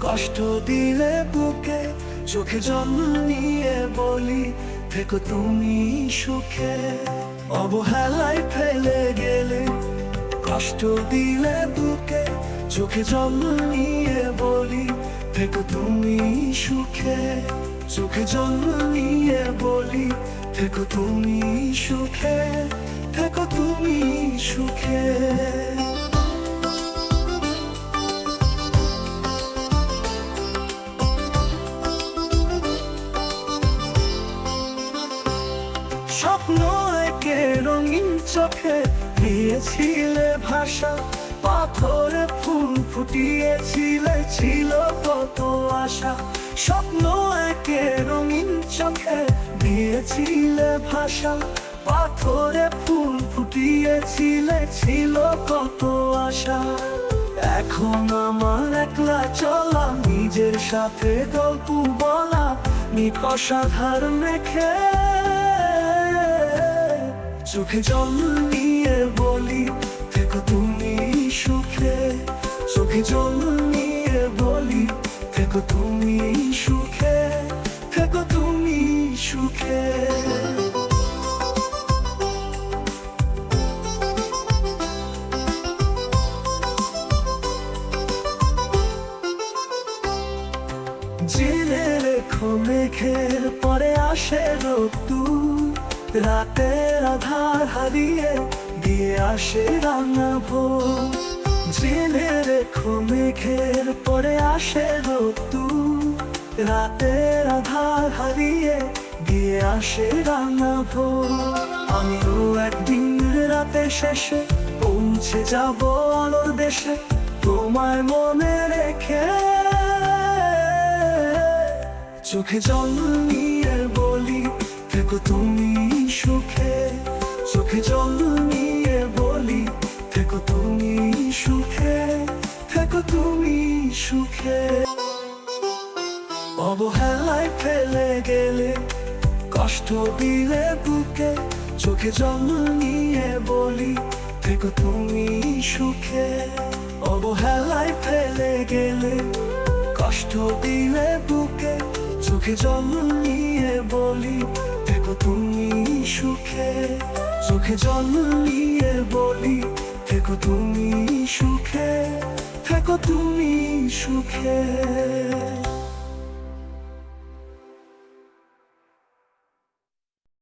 কষ্ট দিলে বুকে, চোখে জন্ম নিয়ে বলি, থেকো তুমি সুখে। অবহেলায় ফেলে গেলে কষ্ট দিলে বুকে, চোখে জন্ম নিয়ে বলি, থেকো তুমি সুখে। চোখে জন্ম নিয়ে বলি, থেকো তুমি সুখে। থেকো তুমি সুখে। স্বপ্ন একে রঙিন চোখে দিয়েছিলে ভাষা, পাথরে ফুল ফুটিয়েছিলে, ছিল কত আশা। স্বপ্ন একে রঙিন চোখে দিয়েছিলে ভাষা, পাথরে ফুল ফুটিয়েছিলে, ছিল কত আশা। এখন আমার একলা চলা, নিজের সাথে গল্প বলা নিকষাধার মেখে চোখে জল নিয়ে বলি থেকো তুমি সুখে। চোখে জল নিয়ে বলি থেকো তুমি সুখে। থেকো তুমি সুখে। জেনে রেখো মেঘের পরে আসে রোদ্দুর। রাতের আধার হারিয়ে দিয়ে আসে রাঙা ভোর। জেনে রেখো মেঘের পরে আসে রোদ্দুর রাতের আধার হারিয়ে দিয়ে আসে রাঙা ভোর। আমিও একদিন রাতে শেষে পৌঁছে যাব আলোর দেশে। তোমায় মনে রেখে চোখে জল নিয়ে বলি থেকো তুমি সুখে চোখে জল নিয়ে বলি, থেকো তুমি সুখে, থেকো তুমি সুখে। অবহেলায় ফেলে গেলে কষ্ট দিলে বুকে, চোখে জল নিয়ে বলি, থেকো তুমি সুখে। অবহেলায় ফেলে গেলে কষ্ট দিলে বুকে, চোখে জল নিয়ে বলি, থেকো তুমি সুখে চোখে জল নিয়ে বলি থেকো তুমি সুখে থেকো তুমি সুখে।